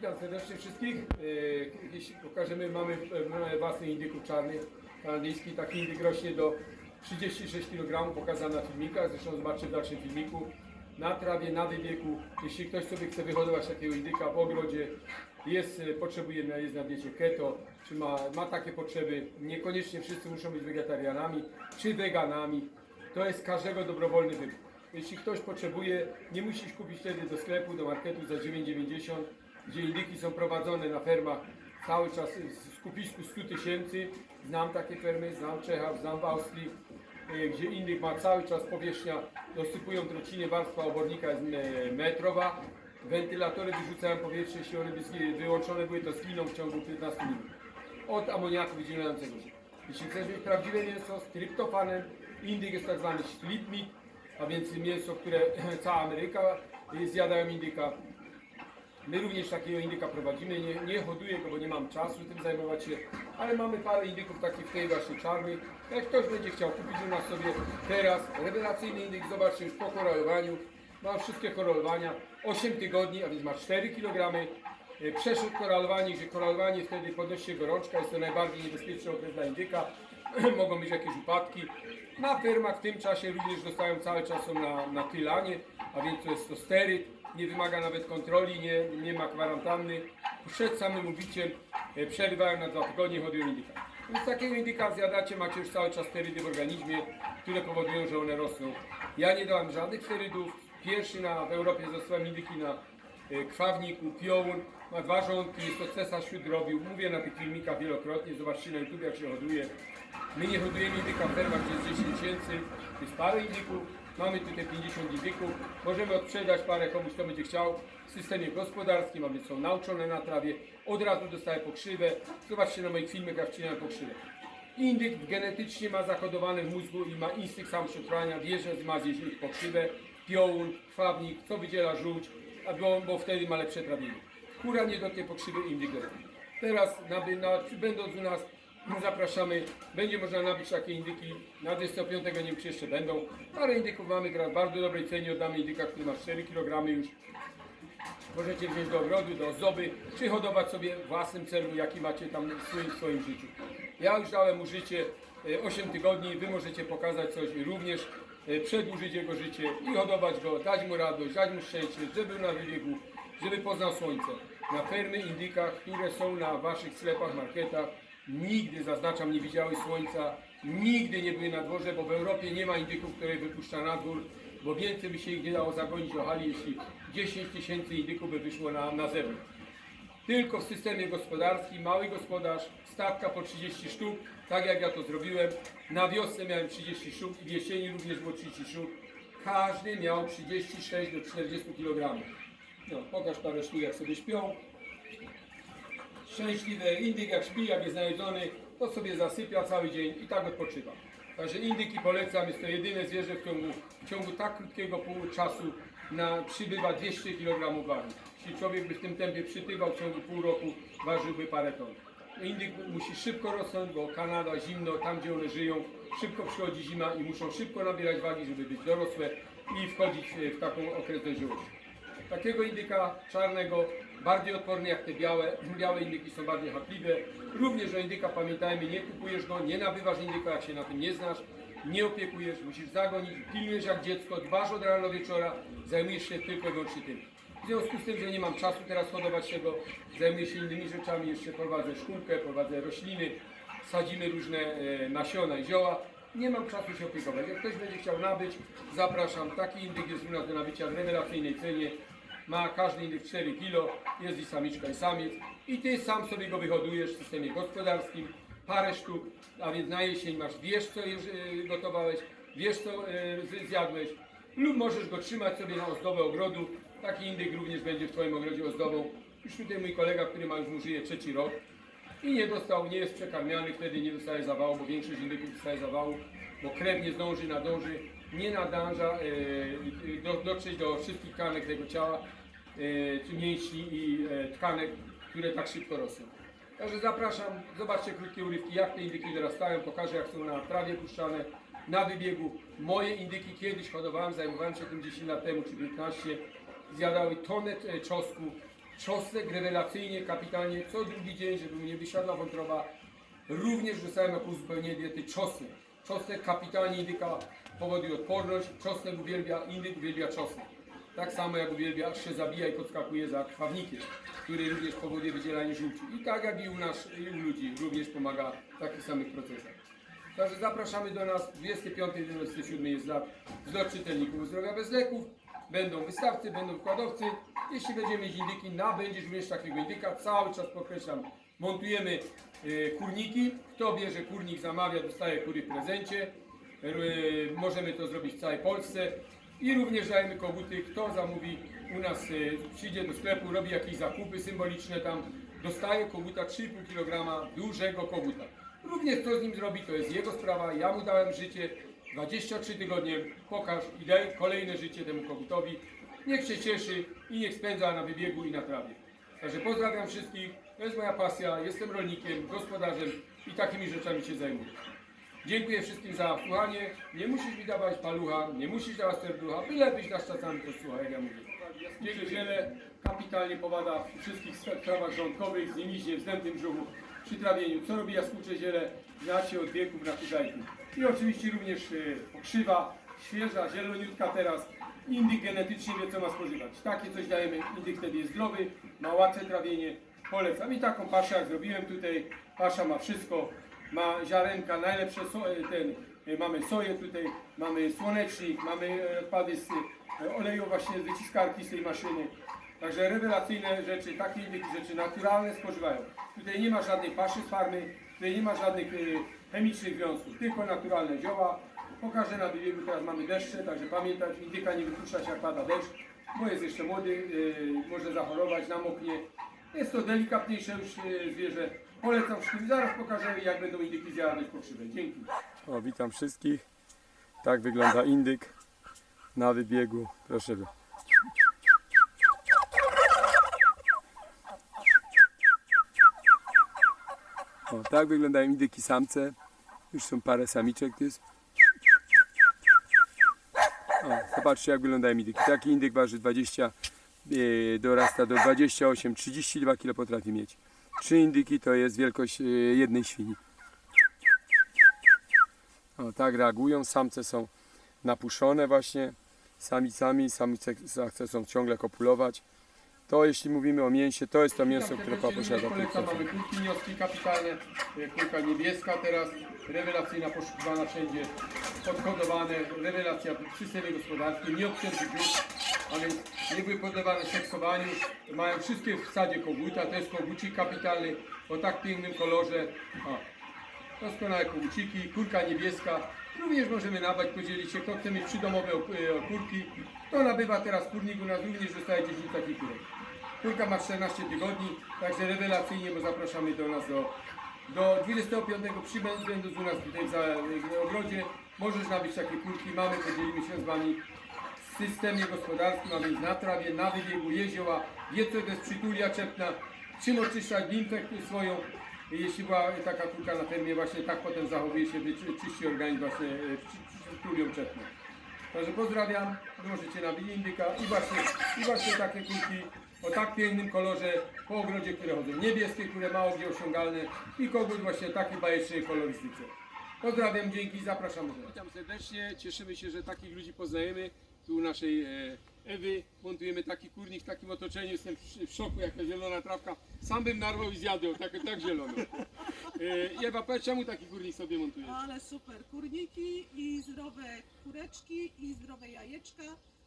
Witam serdecznie wszystkich. E, Jeśli pokażemy, mamy, własny indyków czarnych kanadyjski. Taki indyk rośnie do 36 kg, pokazany na filmikach. Zresztą zobaczcie w dalszym filmiku. Na trawie, na wybiegu. Jeśli ktoś sobie chce wyhodować takiego indyka w ogrodzie, jest, e, potrzebuje, jest na diecie keto, czy ma, ma takie potrzeby, niekoniecznie wszyscy muszą być wegetarianami, czy weganami. To jest każdego dobrowolny wybór. Jeśli ktoś potrzebuje, nie musisz kupić wtedy do sklepu, do marketu za 9,90, gdzie indyki są prowadzone na fermach cały czas w skupisku 100 tysięcy. Znam takie fermy, znam Czechach, znam w Austrii, e, gdzie indyk ma cały czas powierzchnia, dosypują trocinie, warstwa obornika jest e, metrowa, wentylatory wyrzucają powietrze, jeśli one by wyłączone były, to zginą w ciągu 15 minut od amoniaku wydzielającego się. Jeśli chcesz mieć prawdziwe mięso z tryptofanem, indyk jest tak zwany meat, a więc mięso, które cała Ameryka y, zjadają indyka. My również takiego indyka prowadzimy, nie, nie hoduję go, bo nie mam czasu tym zajmować się, ale mamy parę indyków takich w tej właśnie czarnej. Jak ktoś będzie chciał kupić u nas sobie teraz rewelacyjny indyk, zobaczcie już po korolowaniu, ma wszystkie korolowania, 8 tygodni, a więc ma 4 kg. E, Przeszedł koralowanie, gdzie koralowanie wtedy podnosi się gorączka, jest to najbardziej niebezpieczny okres dla indyka. Mogą być jakieś upadki. Na fermach w tym czasie również dostają cały czas na, na tylanie, a więc to jest to steryt, nie wymaga nawet kontroli, nie, nie ma kwarantanny. Przed samym ubiciem e, przerywają na dwa tygodnie, chodują indyka. Więc takiego indyka zjadacie, macie już cały czas sterydy w organizmie, które powodują, że one rosną. Ja nie dałem żadnych sterydów. Pierwszy na, w Europie zostałem indyki na e, krwawniku, piołun, ma dwa żołądki, jest to cesarz wśród robił. Mówię na tych filmikach wielokrotnie, zobaczcie na YouTube jak się hoduje. My nie hodujemy indyka w fermach, jest 10 tysięcy, jest parę indyków, mamy tutaj 50 indyków, możemy odsprzedać parę komuś, kto będzie chciał w systemie gospodarskim, a więc są nauczone na trawie, od razu dostaje pokrzywę. Zobaczcie na moich filmach, jak wcinałem pokrzywę. Indyk genetycznie ma zakodowane w mózgu i ma instynkt samoprzetrwania, wie, że ma zjeść pokrzywę, piołun, krwawnik, co wydziela żółć, bo, bo wtedy ma lepsze trawienie. Kura nie do tej pokrzywy indyk. Teraz naby, na, będąc u nas zapraszamy, będzie można nabyć takie indyki, na 25 nie wiem czy jeszcze będą. Parę indyków mamy gra w bardzo dobrej cenie, oddamy indyka, który ma 4 kg już. Możecie wziąć do ogrodu, do ozdoby, czy hodować sobie w własnym celu, jaki macie tam w swoim, w swoim życiu. Ja już dałem mu życie e, 8 tygodni, wy możecie pokazać coś również e, przedłużyć jego życie i hodować go, dać mu radość, dać mu szczęście, żeby był na wybiegu, żeby poznał słońce. Na fermy indyka, które są na waszych sklepach, marketach, nigdy, zaznaczam, nie widziały słońca, nigdy nie były na dworze, bo w Europie nie ma indyków, które wypuszcza na dwór, bo więcej by się ich nie dało zagonić do hali, jeśli 10 tysięcy indyków by wyszło na, na zewnątrz. Tylko w systemie gospodarskim, mały gospodarz, stawka po 30 sztuk, tak jak ja to zrobiłem. Na wiosnę miałem 30 sztuk i w jesieni również było 30 sztuk. Każdy miał 36 do 40 kg. No, pokaż parę sztuk jak sobie śpią. Szczęśliwy indyk jak śpi, jak jest najedzony, to sobie zasypia cały dzień i tak odpoczywa. Także indyki polecam, jest to jedyne zwierzę, w ciągu, w ciągu tak krótkiego pół czasu na, przybywa 200 kg wagi. Jeśli człowiek by w tym tempie przytywał w ciągu pół roku, ważyłby parę ton. Indyk musi szybko rosnąć, bo Kanada zimno, tam gdzie one żyją, szybko przychodzi zima i muszą szybko nabierać wagi, żeby być dorosłe i wchodzić w taką okres dojrzałości. Takiego indyka czarnego, bardziej odporny jak te białe. Białe indyki są bardziej chapliwe. Również o indyka pamiętajmy, nie kupujesz go, nie nabywasz indyka, jak się na tym nie znasz. Nie opiekujesz, musisz zagonić, pilnujesz jak dziecko, dbasz od rana do wieczora, zajmujesz się tylko i wyłącznie tym. W związku z tym, że nie mam czasu teraz hodować tego, zajmuję się innymi rzeczami, jeszcze prowadzę szkółkę, prowadzę rośliny, sadzimy różne e, nasiona i zioła. Nie mam czasu się opiekować. Jak ktoś będzie chciał nabyć, zapraszam. Taki indyk jest u nas do nabycia w rewelacyjnej cenie. Ma każdy indyk 4 kg, jest i samiczka i samiec. I ty sam sobie go wyhodujesz w systemie gospodarskim, parę sztuk, a więc na jesień masz, wiesz co już e, gotowałeś, wiesz co z- zjadłeś, lub możesz go trzymać sobie na ozdobę ogrodu. Taki indyk również będzie w Twoim ogrodzie ozdobą. Już tutaj mój kolega, który ma już mu żyje trzeci rok i nie dostał, nie jest przekarmiany, wtedy nie dostaje zawału, bo większość indyków dostaje zawału, bo krew nie zdąży, nadąży, nie nadąża e, do, dotrzeć do wszystkich tkanek tego ciała, czy mięśni i e, tkanek, które tak szybko rosną. Także zapraszam, zobaczcie krótkie urywki, jak te indyki dorastają, pokażę jak są na trawie puszczane, na wybiegu. Moje indyki kiedyś hodowałem, zajmowałem się tym 10 lat temu czy 15, zjadały tonę e, czosnku, Czosnek rewelacyjnie, kapitalnie, co drugi dzień, żeby nie wysiadła wątroba. Również rzucałem jako uzupełnienie diety czosnek. Czosnek kapitalnie indyka powoduje odporność, czosnek uwielbia, indyk uwielbia czosnek. Tak samo jak uwielbia, aż się zabija i podskakuje za krwawnikiem, który również powoduje wydzielanie żółci. I tak jak i u nas, i u ludzi, również pomaga w takich samych procesach. Także zapraszamy do nas 25-27 jest lat zlot czytelników zdrowia bez leków. Będą wystawcy, będą wkładowcy. Jeśli będziemy mieć indyki, nabędzie również takiego indyka. Cały czas podkreślam, montujemy e, kurniki. Kto bierze kurnik, zamawia, dostaje kury w prezencie. E, możemy to zrobić w całej Polsce. I również dajemy koguty. Kto zamówi u nas, e, przyjdzie do sklepu, robi jakieś zakupy symboliczne tam, dostaje koguta 3,5 kg dużego koguta. Również co z nim zrobi, to jest jego sprawa. Ja mu dałem życie 23 tygodnie. Pokaż i daj kolejne życie temu kogutowi. Niech się cieszy i niech spędza na wybiegu i na trawie. Także pozdrawiam wszystkich. To jest moja pasja. Jestem rolnikiem, gospodarzem i takimi rzeczami się zajmuję. Dziękuję wszystkim za słuchanie. Nie musisz mi dawać palucha, nie musisz dawać serducha, bylebyś nas czasami to słucha, jak ja mówię. Dziękuję wiele. Kapitalnie powada w wszystkich sprawach żołądkowych, z niemiźnie, wzdętym brzuchu, przy trawieniu. Co robi jaskółcze ziele? Znacie od wieków na kudajku. I oczywiście również e, pokrzywa, świeża, zieloniutka teraz. Indyk genetycznie wie, co ma spożywać. Takie coś dajemy. Indyk wtedy jest zdrowy, ma łatwe trawienie. Polecam. I taką paszę, jak zrobiłem tutaj. Pasza ma wszystko. Ma ziarenka, najlepsze so, e, ten, e, mamy soję tutaj, mamy słonecznik, mamy odpady z e, oleju właśnie z wyciskarki z tej maszyny. Także rewelacyjne rzeczy, takie rzeczy naturalne spożywają. Tutaj nie ma żadnej paszy z farmy, tutaj nie ma żadnych chemicznych wiązków, tylko naturalne zioła. Pokażę na wybiegu, teraz mamy deszcze, także pamiętać, indyka nie wypuszczać jak pada deszcz, bo jest jeszcze młody, może zachorować, namoknie. Jest to delikatniejsze już e, zwierzę. Polecam wszystkim. Zaraz pokażę jak będą indyki zjadać pokrzywę. Dzięki. O, witam wszystkich. Tak wygląda indyk na wybiegu. Proszę. O, tak wyglądają indyki samce. Już są parę samiczek tu jest. O, zobaczcie jak wyglądają indyki. Taki indyk waży 20, e, dorasta do 28-32 kg potrafi mieć. Trzy indyki to jest wielkość e, jednej świni. O, tak reagują. Samce są napuszone właśnie samicami. Samice chcą ciągle kopulować. To jeśli mówimy o mięsie, to jest to mięso, które Witam posiada Polecam, mamy kulki nioski kapitalne, e, kulka niebieska teraz, rewelacyjna, poszukiwana wszędzie, podkodowane, rewelacja systemie gospodarskim, nie obcięty a więc nie były poddawane seksowaniu, mają wszystkie w sadzie koguta, to jest kogucik kapitalny, o tak pięknym kolorze, o, doskonałe koguciki, kurka niebieska, również możemy nabrać, podzielić się, kto chce mieć przydomowe ok- e, kurki, to nabywa teraz kurnik u nas również dostaje 10 takich kurek. Kurka ma 14 tygodni, także rewelacyjnie, bo zapraszamy do nas do, do 25 przybędu z u nas tutaj w ogrodzie. Możesz nabyć takie kurki, mamy, podzielimy się z Wami w systemie gospodarskim, a więc na trawie, na wybiegu jezioła, wie co to jest przytulia czepna, czym oczyszczać limfę swoją. Jeśli była taka kurka na fermie, właśnie tak potem zachowuje się, czyści organizm właśnie e, przy- przy- przytulią czepną. Także pozdrawiam, możecie nabyć indyka i właśnie, i właśnie takie kulki o tak pięknym kolorze po ogrodzie, które chodzą niebieskie, które mało gdzie osiągalne i kogut właśnie takiej bajecznej kolorystyce. Pozdrawiam, dzięki, zapraszam. Witam serdecznie, cieszymy się, że takich ludzi poznajemy. Tu naszej e, Ewy montujemy taki kurnik w takim otoczeniu, jestem w, szoku, jaka zielona trawka. Sam bym narwał i zjadł, tak, tak zielono. E, Ewa, powiedz, czemu taki kurnik sobie montujesz? Ale super, kurniki i zdrowe kureczki i zdrowe jajeczka,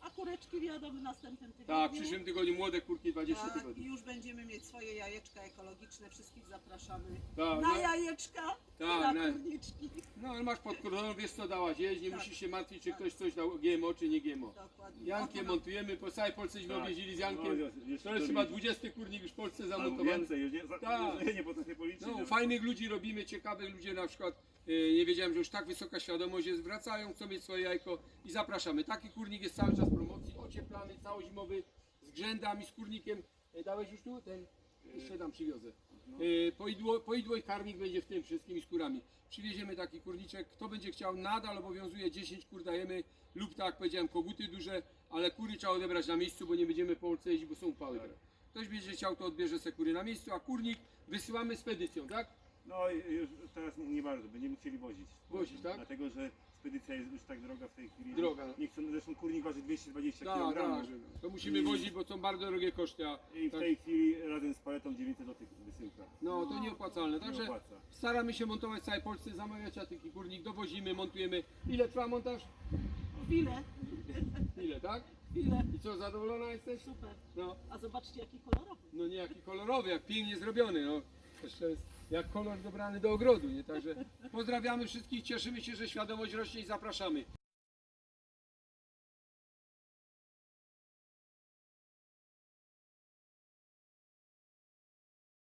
a kureczki wjadą w następnym tygodniu. Tak, w przyszłym tygodniu młode kurki 20 Tak, i tygodni. już będziemy mieć swoje jajeczka ekologiczne, wszystkich zapraszamy Tak, na no. jajeczka i Tak, na na- kurniczki. No ale masz pod kordonem, wiesz co dałaś jeść, nie Tak. musisz się martwić, czy ktoś coś dał GMO, czy nie GMO. Dokładnie. Jankiem montujemy, po całej Polsce żeśmy Tak. objeździli z No, Jankiem. jest- jeszcze To jest chyba widzi. 20 kurnik już w Polsce zamontowany. więcej, już nie, za, Tak. już nie potrafię policzyć. No, fajnych ludzi robimy, ciekawych ludzi na przykład. E, Nie wiedziałem, że już tak wysoka świadomość jest, wracają, chcą mieć swoje jajko i zapraszamy. Taki kurnik jest cały czas w promocji, ocieplany, całozimowy, z grzędami, z kurnikiem. E, Dałeś już tu? Ten? Jeszcze tam przywiozę. E, Poidło, poidło i karmik będzie w tym wszystkim i z kurami. Przywieziemy taki kurniczek. Kto będzie chciał, nadal obowiązuje 10 kur dajemy lub tak jak powiedziałem, koguty duże, ale kury trzeba odebrać na miejscu, bo nie będziemy po Polsce jeździć, bo są upały. teraz. Ktoś będzie chciał, to odbierze sekury na miejscu, a kurnik wysyłamy spedycją, tak? No i już teraz nie bardzo, będziemy chcieli wozić. Wozić, tak? Dlatego, że spedycja jest już tak droga w tej chwili. Droga. Nie chcą, zresztą kurnik waży 220 Tak, kg. tak, że no. to musimy I- wozić, bo są bardzo drogie koszty, a I w tak, tej chwili razem z paletą 900 zł wysyłka. no to nieopłacalne. Nie Także opłaca. staramy się montować w całej Polsce, zamawiać, a taki kurnik dowozimy, montujemy. Ile trwa montaż? Chwilę, Ile, tak? chwilę. I co, zadowolona jesteś? Super. No, A zobaczcie jaki kolorowy. no nie jaki kolorowy, jak pięknie zrobiony, no. Jeszcze jest jak kolor dobrany do ogrodu, nie? Także pozdrawiamy wszystkich, cieszymy się, że świadomość rośnie i zapraszamy.